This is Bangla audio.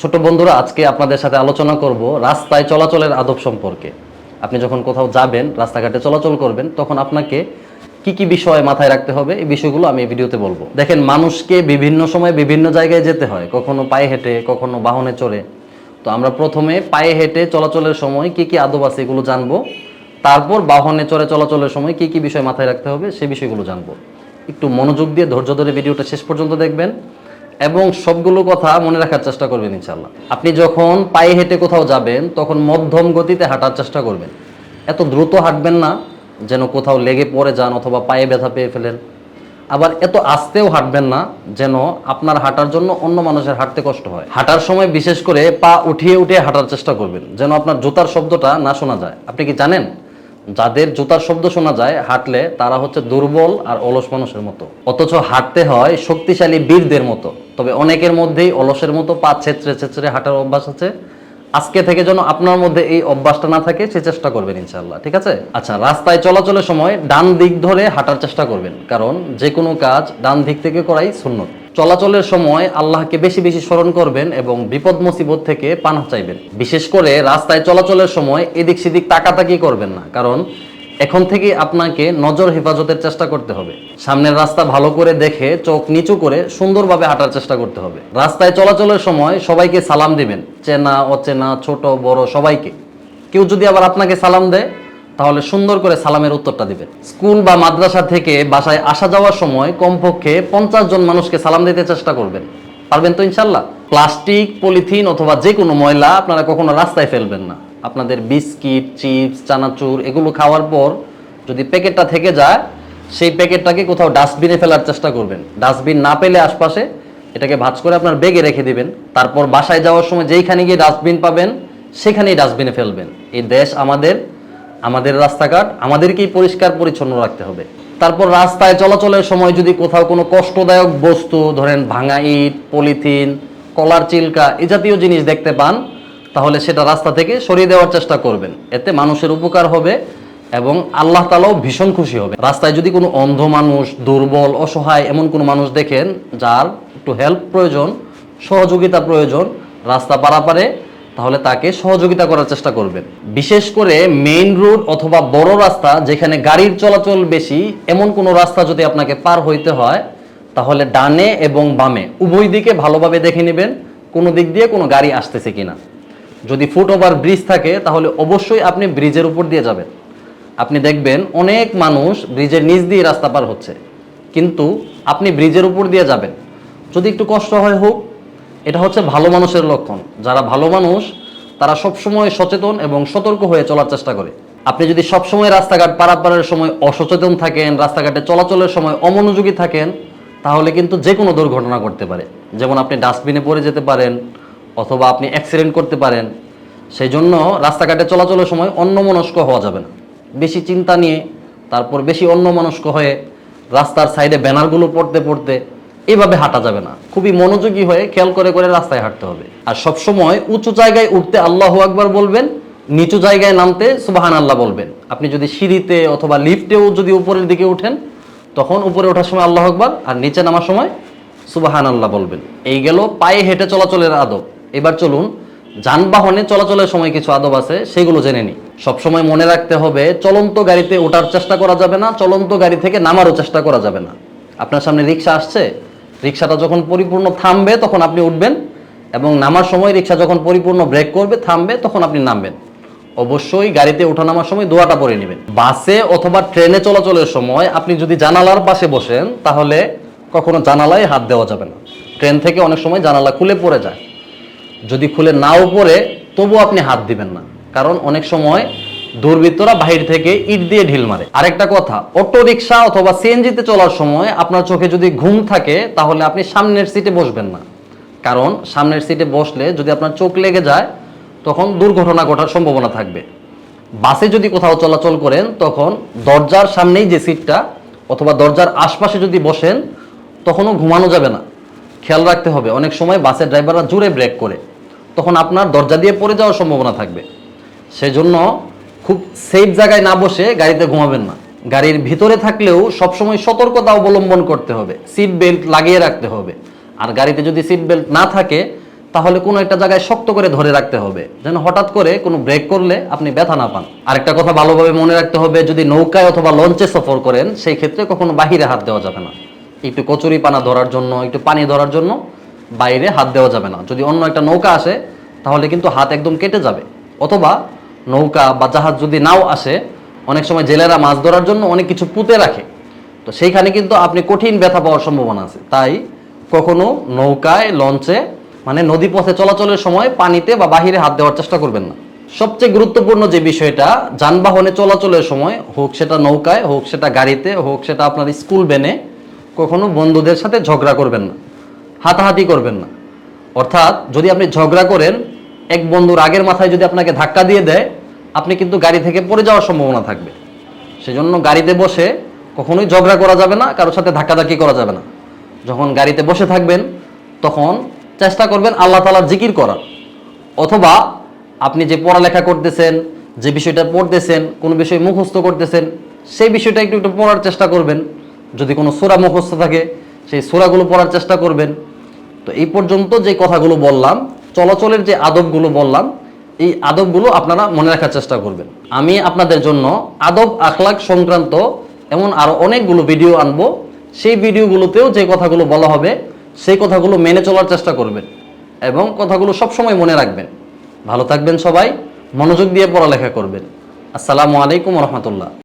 ছোট বন্ধুরা, আজকে আপনাদের সাথে আলোচনা করব রাস্তায় চলাচলের আদব সম্পর্কে। আপনি যখন কোথাও যাবেন, রাস্তাঘাটে চলাচল করবেন, তখন আপনাকে কি কি বিষয় মাথায় রাখতে হবে, এই বিষয়গুলো আমি ভিডিওতে বলব। দেখেন, মানুষকে বিভিন্ন সময় বিভিন্ন জায়গায় যেতে হয়, কখনো পায়ে হেঁটে, কখনো বাহনে চড়ে। তো আমরা প্রথমে পায়ে হেঁটে চলাচলের সময় কি কি আদব আছে এগুলো জানব। তারপর বাহনে চড়ে চলাচলের সময় কি কি বিষয় মাথায় রাখতে হবে, সে বিষয়গুলো জানব। একটু মনোযোগ দিয়ে ধৈর্য ধরে ভিডিওটা শেষ পর্যন্ত দেখবেন। এবং সবগুলো কথা মনে রাখার চেষ্টা করবেন ইনশাল্লাহ আপনি যখন পায়ে হেঁটে কোথাও যাবেন, তখন মধ্যম গতিতে হাঁটার চেষ্টা করবেন। এত দ্রুত হাঁটবেন না, যেন কোথাও লেগে পড়ে যান অথবা পায়ে ব্যথা পেয়ে ফেলেন। আবার এত আস্তেও হাঁটবেন না, যেন আপনার হাঁটার জন্য অন্য মানুষের হাঁটতে কষ্ট হয়। হাঁটার সময় বিশেষ করে পা উঠিয়ে উঠিয়ে হাঁটার চেষ্টা করবেন, যেন আপনার জুতার শব্দটা না শোনা যায়। আপনি কি জানেন? যাদের জুতার শব্দ শোনা যায় হাঁটলে তারা হচ্ছে দুর্বল আর অলস মানুষের মতো। অথচ হাঁটতে হয় শক্তিশালী বীরদের মতো। তবে অনেকের মধ্যেই অলসের মতো পা ছেঁচড়ে ছেঁচড়ে হাঁটার অভ্যাস আছে। আজকে থেকে যেন আপনার মধ্যে এই অভ্যাসটা না থাকে, সে চেষ্টা করবেন ইনশাল্লাহ ঠিক আছে? আচ্ছা রাস্তায় চলাচলের সময় ডান দিক ধরে হাঁটার চেষ্টা করবেন। কারণ যে কোনো কাজ ডান দিক থেকে করাই সুন্নত। চলাচলের সময় আল্লাহকে বেশি বেশি স্মরণ করবেন এবং বিপদ মুসিবত থেকে পানা চাইবেন। বিশেষ করে রাস্তায় চলাচলের সময় এদিক সেদিক তাকাতাকি করবেন না, কারণ এখন থেকে আপনাকে নজর হেফাজতের চেষ্টা করতে হবে। সামনের রাস্তা ভালো করে দেখে চোখ নিচু করে সুন্দরভাবে হাঁটার চেষ্টা করতে হবে। রাস্তায় চলাচলের সময় সবাইকে সালাম দিবেন, চেনা, অচেনা, ছোট, বড় সবাইকে। কেউ যদি আবার আপনাকে সালাম দেয় তাহলে সুন্দর করে সালামের উত্তরটা দিবেন। স্কুল বা মাদ্রাসা থেকে বাসায় আসা যাওয়ার সময় কমপক্ষে পঞ্চাশ জন মানুষকে সালাম দিতে চেষ্টা করবেন। পারবেন তো ইনশাল্লাহ? প্লাস্টিক, পলিথিন অথবা যে কোনো ময়লা আপনারা কখনো রাস্তায় ফেলবেন না। আপনাদের বিস্কিট, চিপস, চানাচুর এগুলো খাওয়ার পর যদি প্যাকেটটা থেকে যায়, সেই প্যাকেটটাকে কোথাও ডাস্টবিনে ফেলার চেষ্টা করবেন। ডাস্টবিন না পেলে আশপাশে এটাকে ভাঁজ করে আপনার বেগে রেখে দিবেন। তারপর বাসায় যাওয়ার সময় যেইখানে গিয়ে ডাস্টবিন পাবেন, সেখানেই ডাস্টবিনে ফেলবেন। এই দেশ আমাদের আমাদের রাস্তাঘাট, আমাদেরকেই পরিষ্কার পরিচ্ছন্ন রাখতে হবে। তারপর রাস্তায় চলাচলের সময় যদি কোথাও কোনো কষ্টদায়ক বস্তু, ধরেন ভাঙা ইট, পলিথিন, কলার চিল্কা এ জাতীয় জিনিস দেখতে পান, তাহলে সেটা রাস্তা থেকে সরিয়ে দেওয়ার চেষ্টা করবেন। এতে মানুষের উপকার হবে এবং আল্লাহ তালাও ভীষণ খুশি হবে। রাস্তায় যদি কোনো অন্ধ মানুষ, দুর্বল, অসহায় এমন কোনো মানুষ দেখেন, যার একটু হেল্প প্রয়োজন, সহযোগিতা প্রয়োজন, রাস্তা পারাপারে তাহলে তাকে সহযোগিতা করার চেষ্টা করবেন। বিশেষ করে মেইন রোড অথবা বড় রাস্তা যেখানে গাড়ির চলাচল বেশি, এমন কোনো রাস্তা যদি আপনাকে পার হইতে হয়, তাহলে ডানে এবং বামে উভয় দিকে ভালোভাবে দেখে নেবেন, কোনো দিক দিয়ে কোনো গাড়ি আসতেছে কিনা। যদি ফুট ওভার ব্রিজ থাকে, তাহলে অবশ্যই আপনি ব্রিজের উপর দিয়ে যাবেন। আপনি দেখবেন অনেক মানুষ ব্রিজের নিচ দিয়ে রাস্তা পার হচ্ছে। কিন্তু আপনি ব্রিজের উপর দিয়ে যাবেন। যদি একটু কষ্ট হয় হোক এটা হচ্ছে ভালো মানুষের লক্ষণ। যারা ভালো মানুষ, তারা সবসময় সচেতন এবং সতর্ক হয়ে চলার চেষ্টা করে। আপনি যদি সবসময় রাস্তাঘাট পারাপারের সময় অসচেতন থাকেন, রাস্তাঘাটে চলাচলের সময় অমনোযোগী থাকেন, তাহলে কিন্তু যে কোনো দুর্ঘটনা করতে পারে। যেমন আপনি ডাস্টবিনে পড়ে যেতে পারেন অথবা আপনি অ্যাক্সিডেন্ট করতে পারেন সেই জন্য রাস্তাঘাটে চলাচলের সময় অন্যমনস্ক হওয়া যাবে না। বেশি চিন্তা নিয়ে, তারপর বেশি অন্যমনস্ক হয়ে রাস্তার সাইডে ব্যানারগুলো পড়তে পড়তে এভাবে হাঁটা যাবে না। খুবই মনোযোগী হয়ে খেয়াল করে করে রাস্তায় হাঁটতে হবে। আর সব সময় উঁচু জায়গায় উঠতে আল্লাহ আকবার বলবেন, নিচু জায়গায় নামতে সুবাহান আল্লাহ বলবেন। আপনি যদি সিঁড়িতে অথবা লিফটেও যদি উপরের দিকে উঠেন, তখন উপরে ওঠার সময় আল্লাহ আকবার, আর নিচে নামার সময় সুবাহান আল্লাহ বলবেন। এই গেল পায়ে হেঁটে চলাচলের আদব। এবার চলুন, যানবাহনে চলাচলের সময় কিছু আদব আছে, সেগুলো জেনে নিই। সবসময় মনে রাখতে হবে, চলন্ত গাড়িতে ওঠার চেষ্টা করা যাবে না, চলন্ত গাড়ি থেকে নামারও চেষ্টা করা যাবে না। আপনার সামনে রিক্সা আসছে? রিক্সাটা যখন পরিপূর্ণ থামবে, তখন আপনি উঠবেন এবং নামার সময় রিক্সা যখন পরিপূর্ণ ব্রেক করবে, থামবে, তখন আপনি নামবেন। অবশ্যই গাড়িতে ওঠা নামার সময় দোয়াটা পরে নেবেন। বাসে অথবা ট্রেনে চলাচলের সময় আপনি যদি জানালার পাশে বসেন, তাহলে কখনো জানালায় হাত দেওয়া যাবে না। ট্রেন থেকে অনেক সময় জানালা খুলে পড়ে যায়। যদি খুলে নাও পড়ে তবু আপনি হাত দিবেন না। কারণ অনেক সময় দুর্বৃত্তরা বাহির থেকে ইট দিয়ে ঢিল মারে। আরেকটা কথা অটো রিক্সা অথবা সিএনজিতে চলার সময় আপনার চোখে যদি ঘুম থাকে, তাহলে আপনি সামনের সিটে বসবেন না। কারণ সামনের সিটে বসলে যদি আপনার চোখ লেগে যায়, তখন দুর্ঘটনা ঘটার সম্ভাবনা থাকবে। বাসে যদি কোথাও চলাচল করেন, তখন দরজার সামনেই যে সিটটা অথবা দরজার আশপাশে যদি বসেন, তখনও ঘুমানো যাবে না। খেয়াল রাখতে হবে, অনেক সময় বাসের ড্রাইভাররা জোরে ব্রেক করে। তখন আপনার দরজা দিয়ে পড়ে যাওয়ার সম্ভাবনা থাকবে। সেজন্য খুব সেফ জায়গায় না বসে গাড়িতে ঘুমাবেন না। গাড়ির ভিতরে থাকলেও সবসময় সতর্কতা অবলম্বন করতে হবে সিট বেল্ট লাগিয়ে রাখতে হবে। আর গাড়িতে যদি সিট বেল্ট না থাকে, তাহলে কোনো একটা জায়গায় শক্ত করে ধরে রাখতে হবে, যেন হঠাৎ করে কোনো ব্রেক করলে আপনি ব্যথা না পান। আরেকটা কথা ভালোভাবে মনে রাখতে হবে, যদি নৌকায় অথবা লঞ্চে সফর করেন, সেই ক্ষেত্রে কখনো বাহিরে হাত দেওয়া যাবে না। একটু কচুরি পানা ধরার জন্য, একটু পানি ধরার জন্য বাইরে হাত দেওয়া যাবে না। যদি অন্য একটা নৌকা আসে, তাহলে কিন্তু হাত একদম কেটে যাবে। অথবা নৌকা বা জাহাজ যদি নাও আসে, অনেক সময় জেলেরা মাছ ধরার জন্য অনেক কিছু পুঁতে রাখে। তো সেইখানে কিন্তু আপনি কঠিন ব্যথা পাওয়ার সম্ভাবনা আছে। তাই কখনো নৌকায়, লঞ্চে মানে নদী পথে চলাচলের সময় পানিতে বা বাহিরে হাত দেওয়ার চেষ্টা করবেন না। সবচেয়ে গুরুত্বপূর্ণ যে বিষয়টা, যানবাহনে চলাচলের সময়, হোক সেটা নৌকায়, হোক সেটা গাড়িতে, হোক সেটা আপনার স্কুল ভ্যানে, কখনো বন্ধুদের সাথে ঝগড়া করবেন না। হাতাহাতি করবেন না। অর্থাৎ যদি আপনি ঝগড়া করেন, এক বন্ধুর আগের মাথায় যদি আপনাকে ধাক্কা দিয়ে দেয় আপনি কিন্তু গাড়ি থেকে পড়ে যাওয়ার সম্ভাবনা থাকবে। সেজন্য গাড়িতে বসে কখনোই ঝগড়া করা যাবে না, কারোর সাথে ধাক্কাধাক্কি করা যাবে না। যখন গাড়িতে বসে থাকবেন, তখন চেষ্টা করবেন আল্লাহ তালার জিকির করার। অথবা আপনি যে পড়ালেখা করতেছেন, যে বিষয়টা পড়তেছেন, কোনো বিষয় মুখস্থ করতেছেন, সেই বিষয়টা একটু একটু পড়ার চেষ্টা করবেন। যদি কোনো সোরা মুখস্থ থাকে, সেই সোরাগুলো পড়ার চেষ্টা করবেন। তো এই পর্যন্ত যে কথাগুলো বললাম, চলাচলের যে আদবগুলো বললাম এই আদবগুলো আপনারা মনে রাখার চেষ্টা করবেন। আমি আপনাদের জন্য আদব আখলাক সংক্রান্ত এমন আরও অনেকগুলো ভিডিও আনব। সেই ভিডিওগুলোতেও যে কথাগুলো বলা হবে, সেই কথাগুলো মেনে চলার চেষ্টা করবেন এবং কথাগুলো সবসময় মনে রাখবেন। ভালো থাকবেন সবাই, মনোযোগ দিয়ে পড়ালেখা করবেন। আসসালামু আলাইকুম রহমতুল্লাহ।